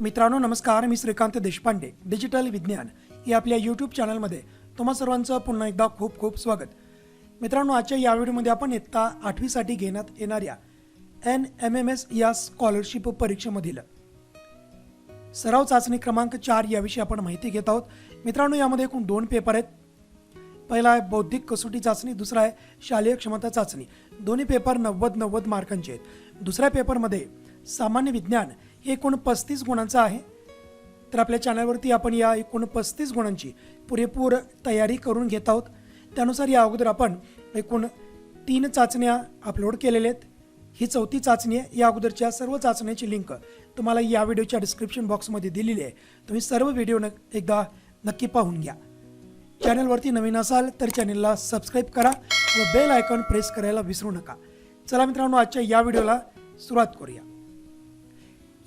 मित्रांनो नमस्कार. मी श्रीकांत देशपांडे डिजिटल विज्ञान या आपल्या यूट्यूब चॅनलमध्ये तुम्हा सर्वांचं पुन्हा एकदा खूप खूप स्वागत. मित्रांनो आजच्या या व्हिडिओमध्ये आपण इयत्ता आठवीसाठी घेण्यात येणाऱ्या एन एम एम एस या स्कॉलरशिप परीक्षेमधील सराव चाचणी क्रमांक चार याविषयी आपण माहिती घेत आहोत. मित्रांनो यामध्ये एकूण दोन पेपर आहेत. पहिला आहे बौद्धिक कसोटी चाचणी दुसरा आहे शालेय क्षमता चाचणी. दोन्ही पेपर नव्वद नव्वद मार्कांचे आहेत. दुसऱ्या पेपरमध्ये सामान्य विज्ञान एकूण पस्तीस गुणांचं आहे. तर आपल्या चॅनलवरती आपण या एकूण पस्तीस गुणांची पुरेपूर तयारी करून घेत आहोत. त्यानुसार या अगोदर आपण एकूण तीन चाचण्या अपलोड केलेल्या आहेत. ही चौथी चाचणी आहे. या अगोदरच्या सर्व चाचण्याची लिंक तुम्हाला या व्हिडिओच्या डिस्क्रिप्शन बॉक्समध्ये दिलेली आहे. तुम्ही सर्व व्हिडिओ न एकदा नक्की पाहून घ्या. चॅनलवरती नवीन असाल तर चॅनलला सबस्क्राईब करा व बेल आयकॉन प्रेस करायला विसरू नका. चला मित्रांनो आजच्या या व्हिडिओला सुरुवात करूया.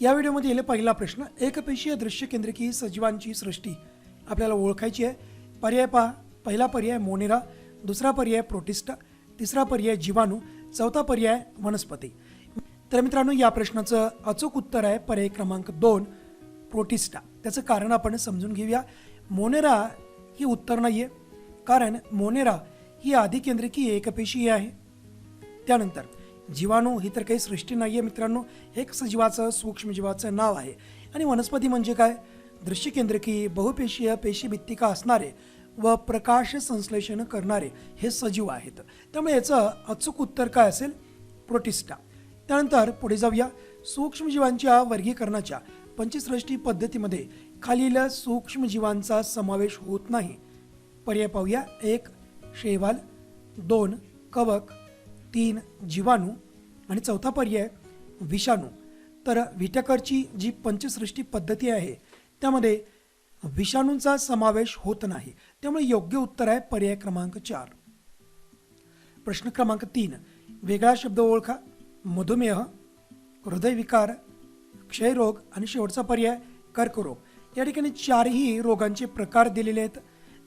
या व्हिडिओमध्ये येईल पहिला प्रश्न. एकपेशीय दृश्य केंद्रिकी सजीवांची सृष्टी. आपल्याला ओळखायची आहे. पर्याय पहा. पहिला पर्याय मोनेरा. दुसरा पर्याय प्रोटिस्टा. तिसरा पर्याय जीवाणू. चौथा पर्याय वनस्पती. तर मित्रांनो या प्रश्नाचं अचूक उत्तर आहे पर्याय क्रमांक दोन प्रोटिस्टा. त्याचं कारण आपण समजून घेऊया. मोनेरा ही उत्तर नाही आहे कारण मोनेरा ही आधिकेंद्रिकी एकपेशीय आहे. त्यानंतर जीवाणू ही तर काही सृष्टी नाही आहे मित्रांनो. हे सजीवाचं सूक्ष्मजीवाचं नाव आहे? आणि वनस्पती म्हणजे काय? दृश्यकेंद्रकी बहुपेशीय पेशीभित्तिका असणारे व प्रकाश संश्लेषण करणारे हे सजीव आहेत. त्यामुळे याचं अचूक उत्तर काय असेल? प्रोटिस्टा. त्यानंतर पुढे जाऊया. सूक्ष्मजीवांच्या वर्गीकरणाच्या पंचसृष्टी पद्धतीमध्ये खालील सूक्ष्मजीवांचा समावेश होत नाही. पर्याय पाहूया. एक शेवाल. दोन कवक. तीन जीवाणू आणि चौथा पर्याय विषाणू. तर विटेकरची जी पंचसृष्टी पद्धती आहे त्यामध्ये विषाणूंचा समावेश होत नाही. त्यामुळे योग्य उत्तर आहे पर्याय क्रमांक चार. प्रश्न क्रमांक तीन. वेगळा शब्द ओळखा. मधुमेह हृदयविकार क्षयरोग आणि शेवटचा पर्याय कर्करोग. या ठिकाणी चारही रोगांचे प्रकार दिलेले आहेत.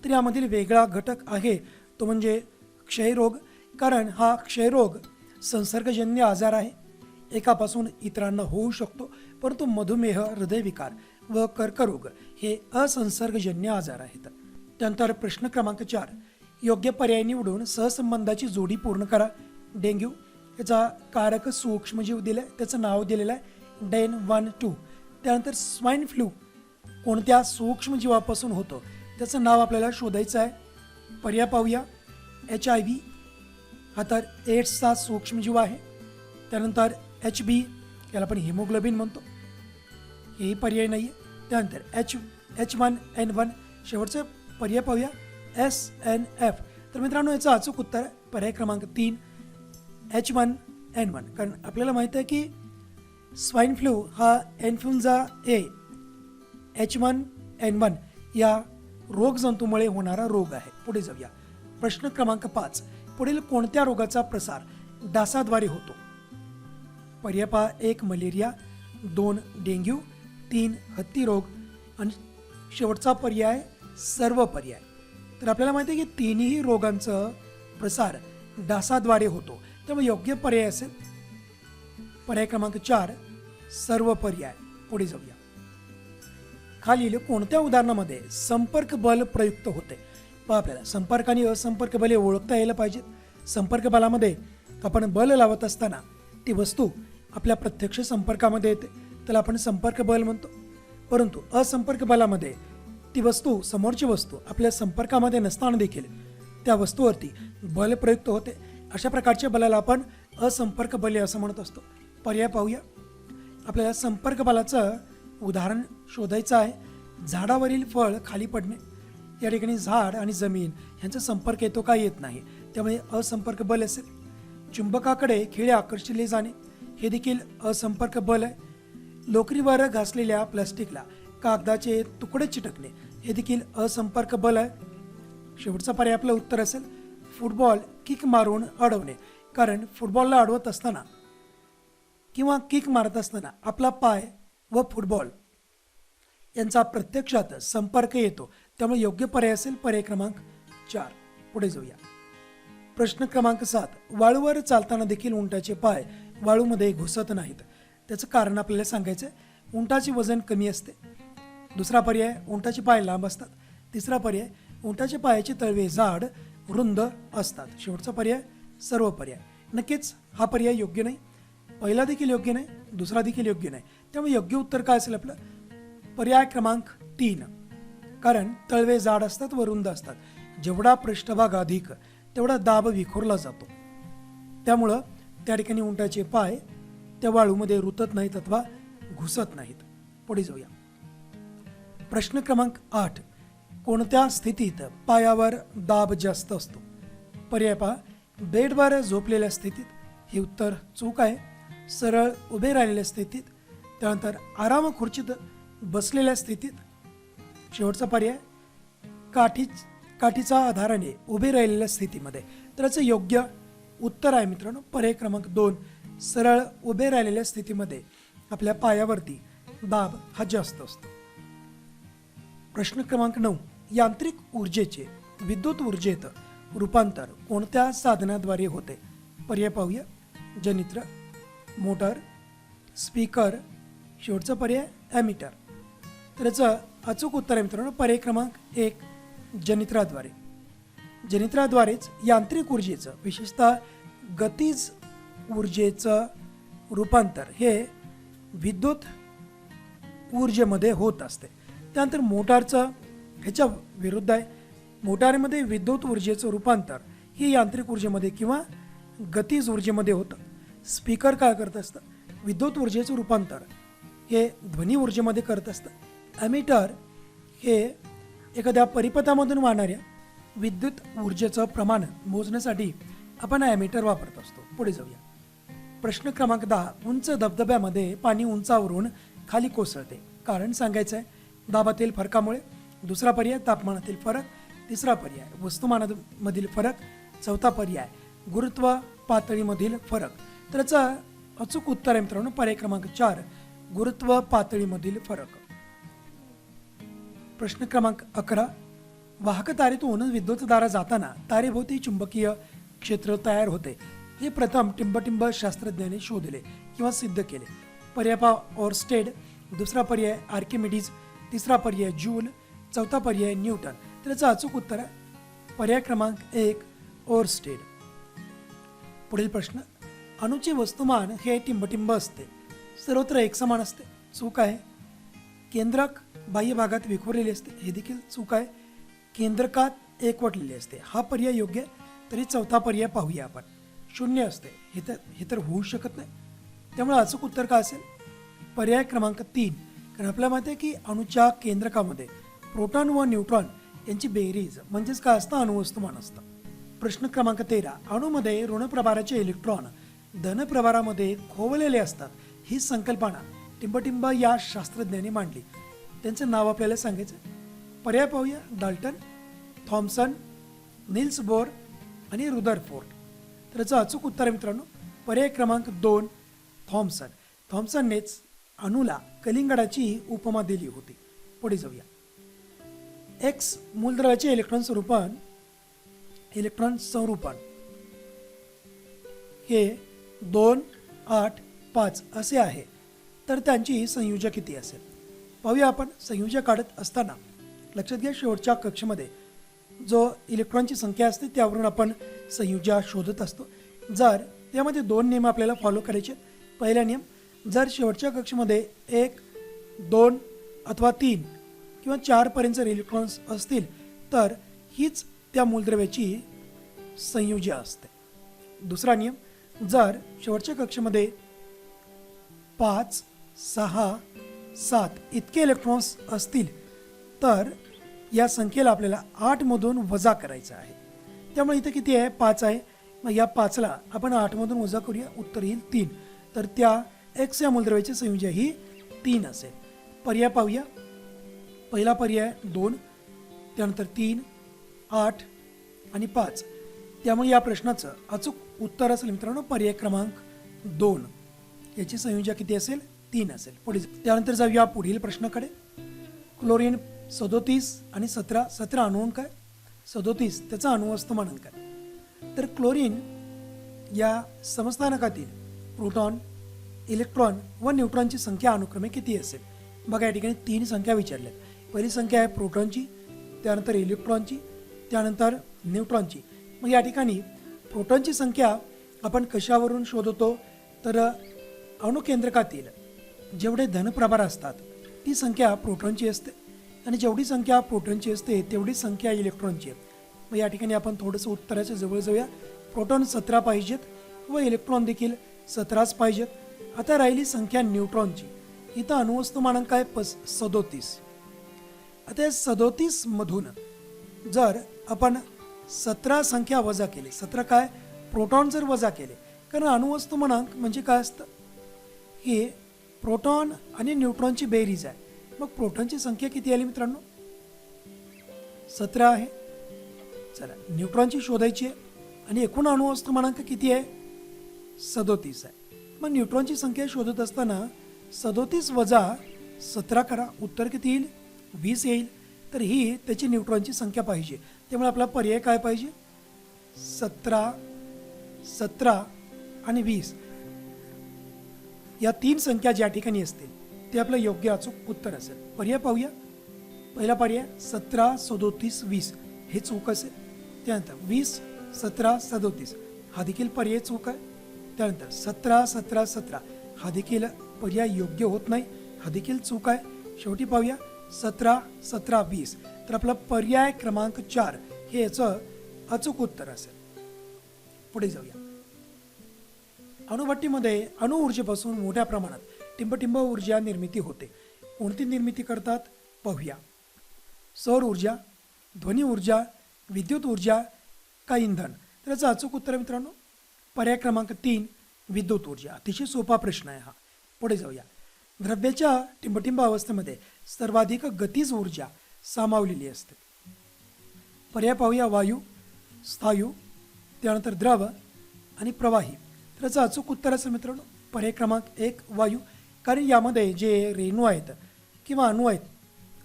तर यामधील वेगळा घटक आहे तो म्हणजे क्षयरोग कारण हा क्षयरोग संसर्गजन्य आजार आहे. एकापासून इतरांना होऊ शकतो परंतु मधुमेह हृदयविकार व कर्करोग हे असंसर्गजन्य आजार आहेत. त्यानंतर प्रश्न क्रमांक चार. योग्य पर्याय निवडून सहसंबंधाची जोडी पूर्ण करा. डेंग्यू याचा कारक सूक्ष्मजीव दिलाय त्याचं नाव दिलेलं आहे डेन वन टू. त्यानंतर स्वाईन फ्लू कोणत्या सूक्ष्मजीवापासून होतो त्याचं नाव आपल्याला शोधायचं आहे. पर्याय पाहूया. एच आय व्ही हा तर एड्सचा सूक्ष्मजीव आहे. त्यानंतर एच बी याला आपण हिमोग्लोबिन म्हणतो. हेही पर्याय नाही आहे त्यानंतर H H one N one शेवटचं पर्याय पाहूया. S N F. तर मित्रांनो याचं अचूक उत्तर पर्याय क्रमांक तीन एच वन एन वन. कारण आपल्याला माहीत आहे की स्वाईन फ्लू हा influenza A H one N one या रोगजंतूमुळे होणारा रोग आहे. पुढे जाऊया. प्रश्न क्रमांक पाच. पुढील कोणत्या रोगाचा प्रसार डासाद्वारे होतो? पर्याय पहा एक मलेरिया दोन डेंग्यू तीन हत्ती रोग आणि शेवटचा पर्याय सर्व पर्याय. तर आपल्याला माहिती आहे की तिन्ही रोगांचं प्रसार डासाद्वारे होतो. त्यामुळे योग्य पर्याय असेल? पर्याय क्रमांक चार सर्व पर्याय. पुढे जाऊया. खालील कोणत्या उदाहरणामध्ये संपर्क बल प्रयुक्त होते? पण आपल्याला संपर्क आणि असंपर्क बले ओळखता यायला पाहिजेत. संपर्क बलामध्ये आपण बल लावत असताना ती वस्तू आपल्या प्रत्यक्ष संपर्कामध्ये येते. त्याला आपण संपर्क बल म्हणतो. परंतु असंपर्क बलामध्ये ती वस्तू समोरची वस्तू आपल्या संपर्कामध्ये नसताना देखील त्या वस्तूवरती बल प्रयुक्त होते. अशा प्रकारच्या बलाला आपण असंपर्क बले असं म्हणत असतो. पर्याय पाहूया. आपल्याला संपर्क बलाचं उदाहरण शोधायचं आहे. झाडावरील फळ खाली पडणे. या ठिकाणी झाड आणि जमीन यांचा संपर्क येतो का येत नाही. त्यामुळे असंपर्क बल असेल. चुंबकाकडे खिळे आकर्षिले जाणे. हे देखील असंपर्क बल आहे. लोकरीवर घासलेल्या प्लास्टिकला कागदाचे तुकडे चिटकणे. हे देखील असंपर्क बल आहे. शेवटचा पर्याय आपलं उत्तर असेल. फुटबॉल किक मारून अडवणे. कारण फुटबॉलला अडवत असताना किंवा किक मारत असताना आपला पाय व फुटबॉल यांचा प्रत्यक्षात संपर्क येतो. त्यामुळे योग्य पर्याय असेल पर्याय क्रमांक चार. पुढे जाऊया. प्रश्न क्रमांक सात. वाळूवर चालताना देखील उंटाचे पाय वाळूमध्ये घुसत नाहीत. त्याचं कारण आपल्याला सांगायचं आहे उंटाचे वजन कमी असते. दुसरा पर्याय उंटाचे पाय लांब असतात. तिसरा पर्याय उंटाच्या पायाचे तळवे जाड रुंद असतात. शेवटचा पर्याय सर्व पर्याय. नक्कीच हा पर्याय योग्य नाही. पहिला देखील योग्य नाही दुसरा देखील योग्य नाही. त्यामुळे योग्य उत्तर काय असेल आपलं? पर्याय क्रमांक तीन. कारण तळवे जाड असतात व रुंद असतात. जेवढा पृष्ठभाग अधिक तेवढा दाब विखुरला जातो. त्यामुळं त्या ठिकाणी उंटाचे पाय त्या वाळूमध्ये रुतत नाहीत अथवा घुसत नाहीत. पुढे जाऊया. प्रश्न क्रमांक आठ. कोणत्या स्थितीत पायावर दाब जास्त असतो? पर्याय पहा. बेडवर झोपलेल्या स्थितीत हे उत्तर चूक आहे. सरळ उभे राहिलेल्या स्थितीत त्यानंतर आराम खुर्चीत बसलेल्या स्थितीत शेवटचा पर्याय काठी काठीचा आधाराने उभे राहिलेल्या स्थितीमध्ये. तर याचं योग्य उत्तर आहे मित्रांनो. पर्याय क्रमांक दोन सरळ उभे राहिलेल्या स्थितीमध्ये आपल्या पायावरती दाब हा जास्त असतो. प्रश्न क्रमांक नऊ यांत्रिक ऊर्जेचे विद्युत ऊर्जेत रूपांतर कोणत्या साधनाद्वारे होते? पर्याय पाहूया. जनित्र मोटर स्पीकर शेवटचा पर्याय ॲमीटर तर याचं अचूक उत्तर आहे मित्रांनो. पर्याय क्रमांक एक जनित्राद्वारे. जनित्राद्वारेच यांत्रिक ऊर्जेचं विशेषतः गतीज ऊर्जेचं रूपांतर हे विद्युत ऊर्जेमध्ये होत असते. त्यानंतर मोटारचं ह्याच्या विरुद्ध आहे. मोटारमध्ये विद्युत ऊर्जेचं रूपांतर हे यांत्रिक ऊर्जेमध्ये किंवा गतीज ऊर्जेमध्ये होतं. स्पीकर काय करत असतं? विद्युत ऊर्जेचं रूपांतर हे ध्वनी ऊर्जेमध्ये करत असतं. ॲमीटर हे एखाद्या परिपथामधून वाहणाऱ्या विद्युत ऊर्जेचं प्रमाण मोजण्यासाठी आपण ॲमिटर वापरत असतो. पुढे जाऊया. प्रश्न क्रमांक दहा उंच धबधब्यामध्ये पाणी उंचावरून खाली कोसळते. कारण सांगायचं आहे दाबातील फरकामुळे दुसरा पर्याय तापमानातील फरक तिसरा पर्याय वस्तुमानामधील फरक चौथा पर्याय गुरुत्व पातळीमधील फरक. तर याचं अचूक उत्तर आहे मित्रांनो पर्याय क्रमांक चार गुरुत्व पातळीमधील फरक. प्रश्न क्रमांक अकरा. वाहक तारेतून विद्युत दारा जाताना तारेभोवती चुंबकीय क्षेत्र तयार होते. हे प्रथम टिंबटिंब शास्त्रज्ञाने शोधले किंवा सिद्ध केले. पर्याय पा ऑर्स्टेड दुसरा पर्याय आर्किमिडीज तिसरा पर्याय जूल चौथा पर्याय न्यूटन. तर याचं अचूक उत्तर आहे पर्याय क्रमांक एक ओरस्टेड. पुढील प्रश्न. अणुचे वस्तुमान हे टिंबटिंब असते. सर्वत्र एकसमान असते. चूक आहे. केंद्रक बाह्य भागात विखुरलेले असते. हे देखील चूक आहे. केंद्रकात एकवटलेले असते. हा पर्याय योग्य आहे. तरी चौथा पर्याय पाहूया आपण. शून्य असते. हे तर हे तर होऊ शकत नाही. त्यामुळे अचूक उत्तर काय असेल? पर्याय क्रमांक तीन. कारण आपल्याला माहिती आहे की अणुच्या केंद्रकामध्ये प्रोटॉन व न्यूट्रॉन यांची बेरीज म्हणजेच काय असतं? अणुवस्तुमान असतं. प्रश्न क्रमांक तेरा. अणूमध्ये ऋणप्रभाराचे इलेक्ट्रॉन धनप्रभारामध्ये खोवलेले असतात. ही संकल्पना टिंबटिंब या शास्त्रज्ञांनी मांडली. त्यांचं नाव आपल्याला सांगायचं पर्याय पाहूया. डाल्टन थॉम्सन निल्स बोर आणि रुदरफोर्ड तर याचं अचूक उत्तर आहे मित्रांनो. पर्याय क्रमांक दोन थॉम्सन थॉम्सननेच अणूला कलिंगडाची उपमा दिली होती. पुढे जाऊया. एक्स मूलद्रव्याचे इलेक्ट्रॉन स्वरूपण इलेक्ट्रॉन संरूपण. हे दोन आठ पाच असे आहे. तर त्यांची संयोजक किती असेल? पाहूया आपण संयोजक काढत असताना. लक्षात घ्या शेवटच्या कक्षमध्ये. जो इलेक्ट्रॉनची संख्या असते त्यावरून आपण संयुजा शोधत असतो. जर त्यामध्ये दोन नियम आपल्याला फॉलो करायचे पहिला नियम जर शेवटच्या कक्षमध्ये एक दोन अथवा तीन किंवा चारपर्यंत जर इलेक्ट्रॉन्स असतील तर हीच त्या मूलद्रव्याची संयुजा असते. दुसरा नियम जर शेवटच्या कक्षेमध्ये पाच सहा सात इतके इलेक्ट्रॉन्स असतील तर या संख्येला आपल्याला आठमधून वजा करायचं आहे. त्यामुळे इथं किती आहे? पाच आहे. मग या पाचला आपण आठमधून वजा करूया. उत्तर येईल तीन. तर त्या एक्स या मूलद्रव्याची संयुजा ही तीन असेल. पर्याय पाहूया. पहिला पर्याय दोन त्यानंतर तीन आठ आणि पाच. त्यामुळे या प्रश्नाचं अचूक उत्तर असेल मित्रांनो पर्याय क्रमांक दोन. याची संयोजा किती असेल? तीन असेल. पुढे त्यानंतर जाऊया पुढील प्रश्नाकडे. क्लोरीन सदोतीस आणि सतरा सतरा अणुअंक काय? सदोतीस त्याचा अणुवस्तमानांक काय? तर क्लोरीन या समस्थानकातील प्रोटॉन इलेक्ट्रॉन व न्यूट्रॉनची संख्या अनुक्रमे किती असेल? बघा या ठिकाणी तीन संख्या विचारल्यात. पहिली संख्या आहे प्रोटॉनची त्यानंतर इलेक्ट्रॉनची त्यानंतर न्यूट्रॉनची मग या ठिकाणी प्रोटॉनची संख्या आपण कशावरून शोधतो? तर अणुकेंद्रकातील जेवढे धनप्रभार असतात ती संख्या प्रोटॉनची असते. आणि जेवढी संख्या प्रोटॉनची असते तेवढी संख्या इलेक्ट्रॉनची आहे. मग या ठिकाणी आपण थोडंसं उत्तराच्या जवळ जाऊया. प्रोटॉन सतरा पाहिजेत व इलेक्ट्रॉन देखील सतराच पाहिजेत. आता राहिली संख्या न्यूट्रॉनची. इथं अणुवस्तुमानांक आहे पस सदोतीस. आता या सदोतीसमधून जर आपण सतरा संख्या वजा केली सतरा काय? प्रोटॉन जर वजा केले कारण अणुवस्तुमानांक म्हणजे काय असतं? हे प्रोटॉन आणि न्यूट्रॉनची बेरीज आहे. मग प्रोटॉनची संख्या किती आली मित्रांनो? सतरा आहे. चला न्यूट्रॉनची शोधायची आहे. आणि एकूण अणुवस्तुमानांक किती आहे? सदोतीस आहे. मग न्यूट्रॉनची संख्या शोधत असताना सदोतीस वजा सतरा करा. उत्तर किती येईल? वीस येईल. तर ही त्याची न्यूट्रॉनची संख्या पाहिजे. त्यामुळे आपला पर्याय काय पाहिजे? सतरा सतरा आणि वीस. या तीन संख्या ज्या ठिकाणी असतील ते आपलं योग्य अचूक उत्तर असेल. पर्याय पाहूया. पहिला पर्याय सतरा सदोतीस वीस. हे चूक असेल. त्यानंतर वीस सतरा सदोतीस. हा देखील पर्याय चूक आहे. त्यानंतर सतरा सतरा सतरा. हा देखील पर्याय योग्य होत नाही. हा देखील चूक आहे. शेवटी पाहूया. सतरा सतरा वीस. तर आपला पर्याय क्रमांक चार. हे याचं अचूक उत्तर असेल. पुढे जाऊया. अणुभट्टीमध्ये अणुऊर्जेपासून मोठ्या प्रमाणात टिंबटिंब ऊर्जा निर्मिती होते. कोणती निर्मिती करतात? पाहूया. सौर ऊर्जा ध्वनी ऊर्जा विद्युत ऊर्जा का इंधन? तर याचं अचूक उत्तर मित्रांनो पर्याय क्रमांक तीन विद्युत ऊर्जा. अतिशय सोपा प्रश्न आहे हा. पुढे जाऊया. द्रव्याच्या टिंबटिंब अवस्थेमध्ये सर्वाधिक गतीज ऊर्जा सामावलेली असते. पर्याय पाहूया वायू स्थायू त्यानंतर द्रव आणि प्रवाही. त्याचं अचूक उत्तर असेल मित्रांनो पर्याय क्रमांक एक वायू. कारण यामध्ये जे रेणू आहेत किंवा अणू आहेत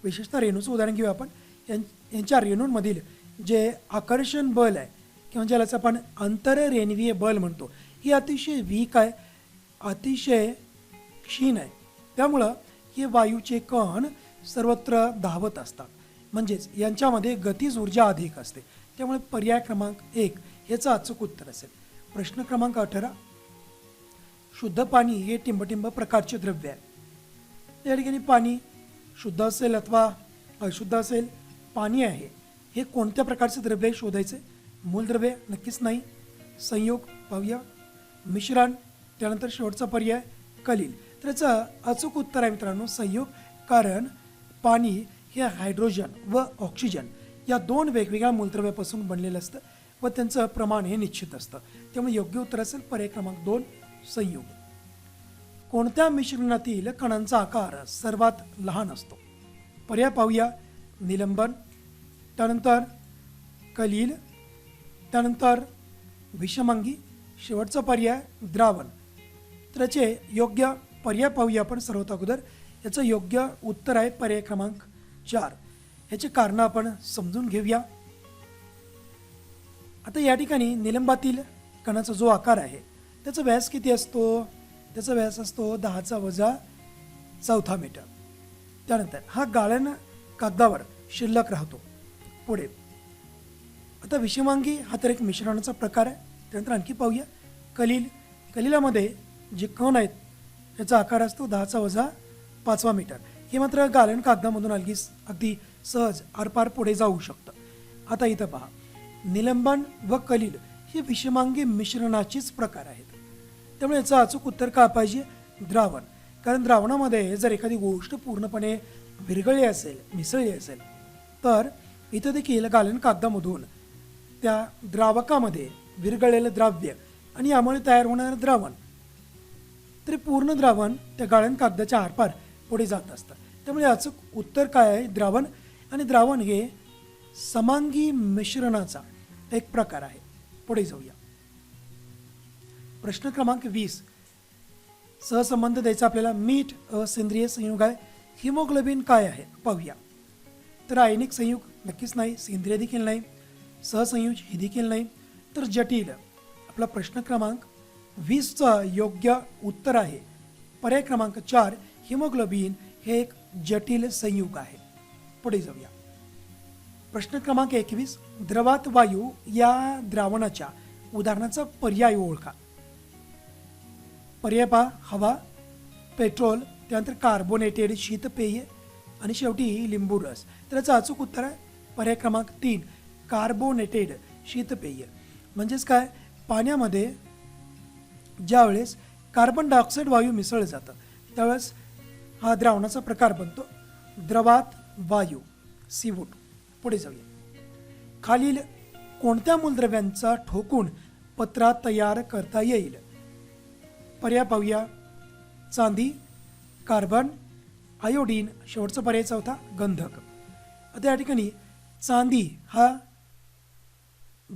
विशेषतः रेणूचं उदाहरण घेऊया आपण यां यांच्या रेणूंमधील जे आकर्षण बल आहे किंवा ज्यालाच आपण आंतररेणवीय बल म्हणतो ही अतिशय वीक आहे अतिशय क्षीण आहे. त्यामुळं हे वायूचे कण सर्वत्र धावत असतात. म्हणजेच यांच्यामध्ये गतीज ऊर्जा अधिक असते. त्यामुळे पर्याय क्रमांक एक याचं अचूक उत्तर असेल. प्रश्न क्रमांक अठरा शुद्ध पाणी हे टिंबटिंब प्रकारचे द्रव्य आहे. या ठिकाणी पाणी शुद्ध असेल अथवा अशुद्ध असेल पाणी आहे. हे कोणत्या प्रकारचे द्रव्य आहे शोधायचे? मूलद्रव्य नक्कीच नाही. संयोग पाहूया मिश्रण त्यानंतर शेवटचा पर्याय कलील. तर याचं अचूक उत्तर आहे मित्रांनो संयोग कारण पाणी हे हायड्रोजन व ऑक्सिजन या दोन वेगवेगळ्या मूलद्रव्यापासून बनलेलं असतं व त्यांचं प्रमाण हे निश्चित असतं. त्यामुळे योग्य उत्तर असेल पर्याय क्रमांक दोन. संयोग. कोणत्या मिश्रणातील कणांचा आकार सर्वात लहान असतो? पर्याय पाहूया. निलंबन त्यानंतर कलील त्यानंतर विषमांगी शेवटचा पर्याय द्रावण. तर याचे योग्य पर्याय पाहूया आपण सर्वात अगोदर. याचं योग्य उत्तर आहे पर्याय क्रमांक चार. याचे कारणं आपण समजून घेऊया. आता या ठिकाणी निलंबातील कणाचा जो आकार आहे त्याचा व्यास किती असतो? त्याचा व्यास असतो दहाचा वजा चौथा मीटर. त्यानंतर हा गाळ्यानं कागदावर शिल्लक राहतो. पुढे. आता विषमांगी हा तर एक मिश्रणाचा प्रकार आहे. त्यानंतर आणखी पाहूया. कलील. कलिलामध्ये जे कण आहेत त्याचा आकार असतो दहाचा वजा पाचवा मीटर. हे मात्र गालन कागदामधून अलगी अगदी सहज आरपार पुढे जाऊ शकतं. आता इथं पहा. निलंबन व कलील हे विषमांगी मिश्रणाचीच प्रकार आहेत. त्यामुळे याचं अचूक उत्तर का पाहिजे? द्रावण. कारण द्रावणामध्ये जर एखादी गोष्ट पूर्णपणे विरघळली असेल मिसळली असेल तर इथं देखील गालन कागदामधून त्या द्रावकामध्ये विरघळलेलं द्राव्य आणि यामुळे तयार होणारं द्रावण. तरी पूर्ण द्रावण त्या गाळण कागदाच्या आरपार पुढे जात असतं. त्यामुळे अचूक उत्तर काय आहे? द्रावण. आणि द्रावण हे समांगी मिश्रणाचा एक प्रकार आहे. पुढे जाऊया. प्रश्न क्रमांक वीस. सहसंबंध द्यायचा आपल्याला मीठ असेंद्रिय संयुग आहे. हिमोग्लोबिन काय आहे? पाहूया. तर आयनिक संयुग नक्कीच नाही सेंद्रिय देखील नाही सहसंयुज हे देखील नाही. तर जटिल आपला प्रश्न क्रमांक वीसचं योग्य उत्तर आहे. पर्याय क्रमांक चार हिमोग्लोबिन हे एक जटिल संयुग आहे. पुढे जाऊया. प्रश्न क्रमांक एकवीस द्रवात वायू या द्रावणाच्या उदाहरणाचा पर्याय ओळखा. पर्याय पहा हवा पेट्रोल त्यानंतर कार्बोनेटेड शीतपेय आणि शेवटी लिंबू रस. तर याचं अचूक उत्तर आहे पर्याय क्रमांक तीन कार्बोनेटेड शीतपेय. म्हणजेच काय? पाण्यामध्ये ज्यावेळेस कार्बन डायऑक्साईड वायू मिसळलं जातं त्यावेळेस हा द्रावणाचा प्रकार बनतो. द्रवात वायू सीवूट पुढे जाऊया. खालील कोणत्या मूलद्रव्यांचा ठोकून पत्रा तयार करता येईल? पर्याय पाहूया. चांदी कार्बन आयोडीन शेवटचा पर्याय चौथा गंधक. आता या ठिकाणी चांदी हा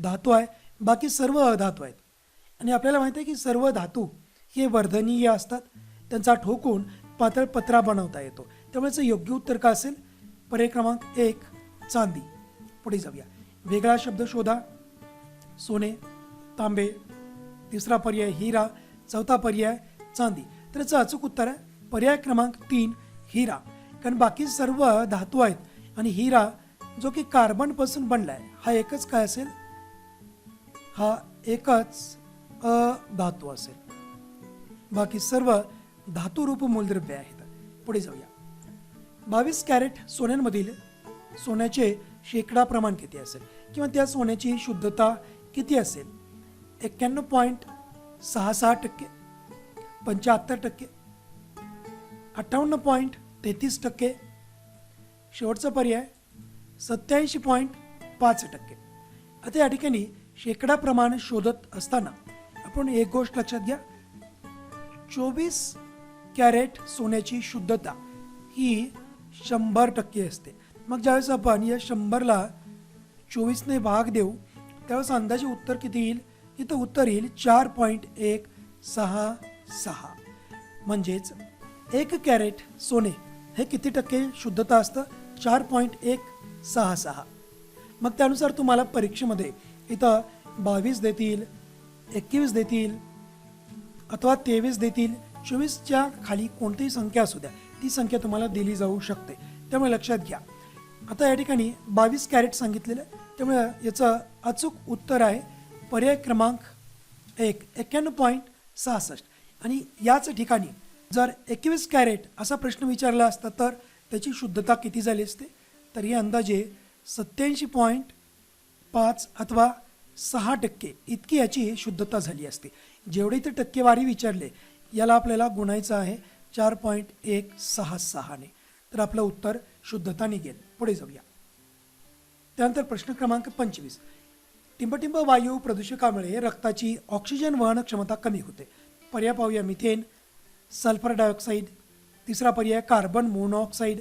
धातू आहे बाकी सर्व अधातू आहेत. आणि आपल्याला माहिती आहे की सर्व धातू हे वर्धनीय असतात. त्यांचा ठोकून पातळ पत्रा बनवता येतो. त्यामुळेच योग्य उत्तर का असेल? पर्याय क्रमांक एक. चांदी. पुढे जाऊया. वेगळा शब्द शोधा. सोने तांबे. तिसरा पर्याय हिरा. चौथा पर्याय चांदी. तर याचं अचूक उत्तर आहे. पर्याय क्रमांक तीन हिरा. कारण बाकी सर्व धातू आहेत. आणि हिरा जो की कार्बनपासून बनला आहे हा एकच काय असेल? हा एकच अ धातू असेल. बाकी सर्व धातुरूप मूलद्रव्य आहेत. पुढे जाऊया. बावीस कॅरेट सोन्यांमधील सोन्याचे शेकडा प्रमाण किती असेल? किंवा त्या सोन्याची शुद्धता किती असेल? एक्क्याण्णव पॉईंट सहा सहा टक्के पंच्याहत्तर टक्के अठ्ठावन्न पॉईंट तेहतीस टक्के शेवटचा पर्याय सत्याऐंशी पॉईंट पाच टक्के. आता या ठिकाणी शेकडा प्रमाण शोधत असताना आपण एक गोष्ट लक्षात घ्या. चोवीस कॅरेट सोन्याची शुद्धता ही शंभर टक्के असते. मग ज्यावेळेस आपण या शंभरला चोवीसने भाग देऊ त्यावेळेस अंदाजे उत्तर किती येईल? इथं उत्तर येईल चार पॉईंट एक सहा सहा. म्हणजेच एक कॅरेट सोने हे किती टक्के शुद्धता असतं? चार पॉईंट एक सहा सहा. मग त्यानुसार तुम्हाला परीक्षेमध्ये इथं बावीस देतील एकवीस देतील अथवा तेवीस देतील चोवीसच्या खाली कोणतीही संख्या असू द्या. ती संख्या तुम्हाला दिली जाऊ शकते. त्यामुळे लक्षात घ्या. आता या ठिकाणी बावीस कॅरेट सांगितलेलं आहे. त्यामुळे याचं अचूक उत्तर आहे पर्याय क्रमांक एक एक्क्याण्णव पॉईंट सहासष्ट. आणि याच ठिकाणी जर एकवीस कॅरेट असा प्रश्न विचारला असता तर त्याची शुद्धता किती झाली असते? तर हे अंदाजे सत्याऐंशी पॉईंट पाच अथवा सहा टक्के इतकी याची शुद्धता झाली असते. जेवढे ते टक्केवारी विचारले याला आपल्याला गुणायचं आहे चार पॉईंट एक सहा सहाने तर आपलं उत्तर शुद्धता निघेल. पुढे जाऊया. त्यानंतर प्रश्न क्रमांक पंचवीस. टिंबटिंब वायू प्रदूषकामुळे रक्ताची ऑक्सिजन वहन क्षमता कमी होते. पर्याय पाहूया मिथेन सल्फर डायऑक्साईड तिसरा पर्याय कार्बन मोनॉक्साईड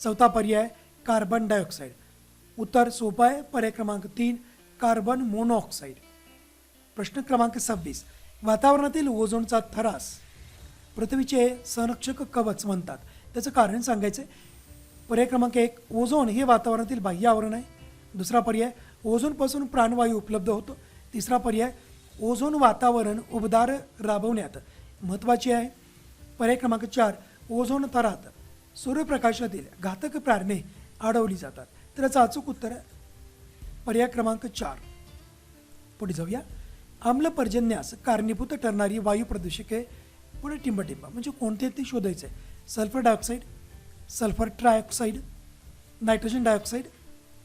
चौथा पर्याय कार्बन डायऑक्साईड उत्तर सोपं आहे. पर्याय क्रमांक तीन कार्बन मोनॉक्साईड प्रश्न क्रमांक सव्वीस. वातावरणातील ओझोनचा थरास पृथ्वीचे संरक्षक कवच म्हणतात. त्याचं कारण सांगायचं पर्याय क्रमांक एक ओझोन हे वातावरणातील बाह्य आवरण आहे. दुसरा पर्याय ओझोनपासून प्राणवायू उपलब्ध होतो. तिसरा पर्याय ओझोन वातावरण उबदार राबवण्यात महत्त्वाचे आहे. पर्याय क्रमांक चार ओझोन थरात सूर्यप्रकाशातील घातक प्रारणे अडवली जातात. तर याचं अचूक उत्तर पर्याय क्रमांक चार. पुढे जाऊया. आम्ल पर्जन्यास कारणीभूत ठरणारी वायू प्रदूषके पुढे टिंबटिंब म्हणजे कोणते ते शोधायचे? Sulphur dioxide sulphur trioxide nitrogen dioxide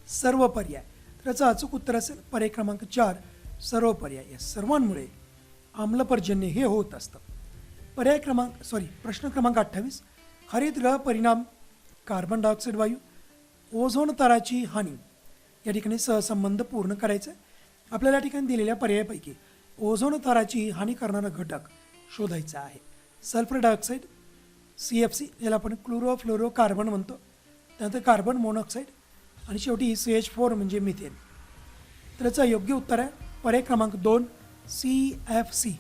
सर्व पर्याय. तर याचं अचूक उत्तर असेल पर्याय क्रमांक चार सर्व पर्याय. या सर्वांमुळे आम्लपर्जन्य हे होत असतं. पर्याय क्रमांक सॉरी प्रश्न क्रमांक अठ्ठावीस. हरितग्रह परिणाम कार्बन डायऑक्साईड वायू ओझोन तराची हानी. या ठिकाणी सहसंबंध पूर्ण करायचं. आहे आपल्याला या ठिकाणी दिलेल्या पर्यायापैकी ओझोन थराची हानी करणारा घटक शोधायचा आहे. Sulphur dioxide C F C ज्याला आपण क्लोरो फ्लोरो कार्बन म्हणतो. त्यानंतर कार्बन मोनॉक्साईड आणि शेवटी सी एच फोर म्हणजे मिथेन तर याचं योग्य उत्तर आहे पर्याय क्रमांक दोन C F C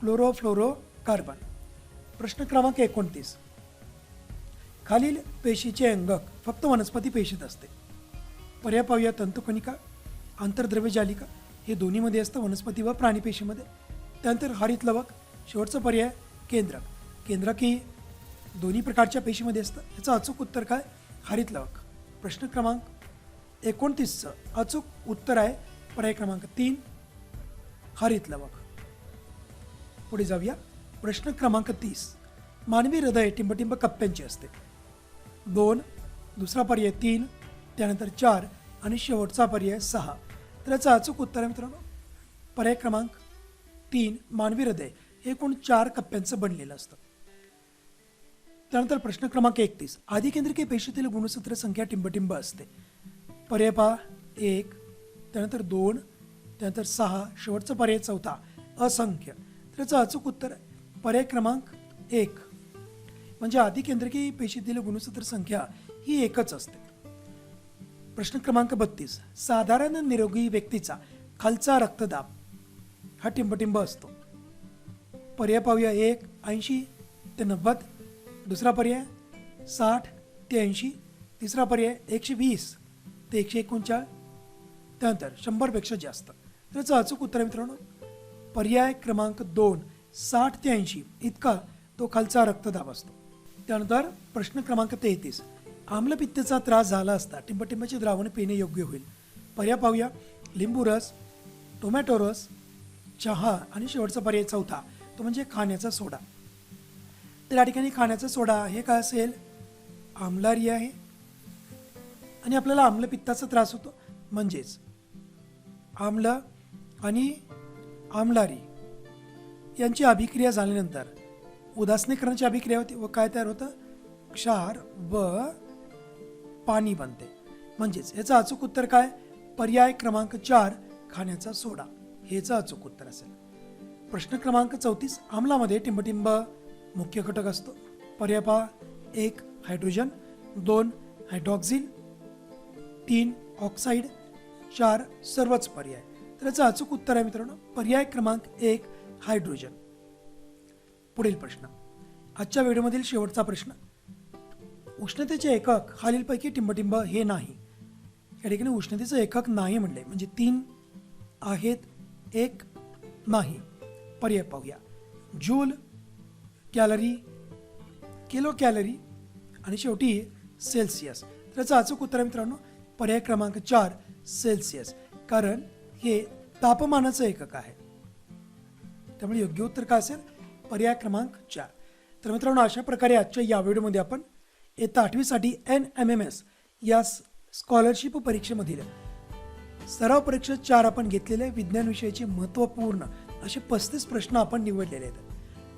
chlorofluorocarbon प्रश्न क्रमांक एकोणतीस. खालील पेशीचे अंगक फक्त वनस्पती पेशीत असते. पर्याय पाहूया तंतुकणिका आंतरद्रव्य जालिका हे दोन्हीमध्ये असतं वनस्पती व प्राणी पेशीमध्ये. त्यानंतर हरित लवक शेवटचा पर्याय केंद्रक. केंद्रकी दोन्ही प्रकारच्या पेशीमध्ये असतं. याचं अचूक उत्तर काय? हरित लवक. प्रश्न क्रमांक एकोणतीसचं अचूक उत्तर आहे पर्याय क्रमांक तीन हरित लवक. पुढे जाऊया. प्रश्न क्रमांक तीस. मानवी हृदय टिंबटिंब कप्प्यांची असते. दोन दुसरा पर्याय तीन त्यानंतर चार आणि शेवटचा पर्याय सहा. तर याचं अचूक उत्तर आहे मित्रांनो. पर्याय क्रमांक तीन मानवी हृदय हे एकूण चार कप्प्यांचं बनलेलं असतं. त्यानंतर प्रश्न क्रमांक एकतीस. आधिकेंद्रिके पेशीतील गुणसूत्र संख्या टिंबटिंब असते. पर्याय पहा. एक त्यानंतर दोन त्यानंतर सहा शेवटचा पर्याय चौथा. असंख्य. तर याचं अचूक उत्तर पर्याय क्रमांक एक. म्हणजे आधिकेंद्रिकी पेशीतील गुणसूत्र संख्या ही एकच असते. प्रश्न क्रमांक बत्तीस. साधारण निरोगी व्यक्तीचा खालचा रक्तदाब हा टिंबटिंब असतो. पर्याय पाहूया. एक ऐंशी ते नव्वद. दुसरा पर्याय साठ ते ऐंशी. तिसरा पर्याय एकशे वीस ते एकशे एकोणचाळीस त्यानंतर शंभरपेक्षा जास्त. तर याचं अचूक उत्तर आहे मित्रांनो पर्याय क्रमांक दोन साठ ते ऐंशी. इतका तो खालचा रक्तदाब असतो. त्यानंतर प्रश्न क्रमांक तेहतीस. आम्लपित्तेचा त्रास झाला असता टिंबटिंबाचे द्रावण पिणे योग्य होईल. पर्याय पाहूया. लिंबू रस टोमॅटो रस चहा आणि शेवटचा पर्याय चौथा. तो म्हणजे खाण्याचा सोडा. तर या ठिकाणी खाण्याचा सोडा हे काय असेल? आमलारी आहे. आणि आपल्याला आम्लपित्ताचा त्रास होतो. म्हणजेच आम्ल आणि आमलारी यांची अभिक्रिया झाल्यानंतर उदासनीकरणाची अभिक्रिया होते व काय तयार होतं? क्षार व पाणी बनते. म्हणजेच याचं अचूक उत्तर काय? पर्याय क्रमांक चार खाण्याचा सोडा. हेचं अचूक उत्तर असेल. प्रश्न क्रमांक चौतीस आमलामध्ये टिंबटिंब मुख्य घटक असतो. पर्याय पहा. एक हायड्रोजन दोन हायड्रॉक्झिन तीन ऑक्साईड चार सर्वच पर्याय. तर याचं अचूक उत्तर आहे मित्रांनो. पर्याय क्रमांक एक हायड्रोजन पुढील प्रश्न. आजच्या व्हिडिओमधील शेवटचा प्रश्न. उष्णतेचे एकक खालीलपैकी टिंबटिंब हे नाही. या ठिकाणी उष्णतेचं एकक नाही म्हणले. म्हणजे तीन आहेत एक नाही. पर्याय पाहूया. जूल कॅलरी किलो कॅलरी आणि शेवटी सेल्सिअस. तर याचं अचूक उत्तर आहे मित्रांनो पर्याय क्रमांक चार सेल्सिअस. कारण हे तापमानाचं एकक आहे. त्यामुळे योग्य उत्तर काय असेल? पर्याय क्रमांक चार. तर मित्रांनो अशा प्रकारे आजच्या या व्हिडिओमध्ये आपण इयत्ता आठवीसाठी एन एम एम एस या स्कॉलरशिप परीक्षेमधील सराव परीक्षा चार आपण घेतलेले विज्ञान विषयाचे महत्त्वपूर्ण असे पस्तीस प्रश्न आपण निवडलेले आहेत.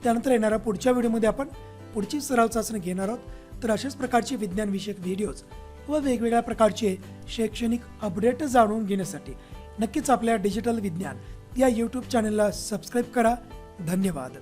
त्यानंतर येणाऱ्या पुढच्या व्हिडिओमध्ये आपण पुढची सराव चाचणी घेणार आहोत. तर अशाच प्रकारचे विज्ञानविषयक व्हिडिओज व वेगवेगळ्या प्रकारचे शैक्षणिक अपडेट जाणून घेण्यासाठी नक्कीच आपल्या डिजिटल विज्ञान या यूट्यूब चॅनलला सबस्क्राईब करा. धन्यवाद.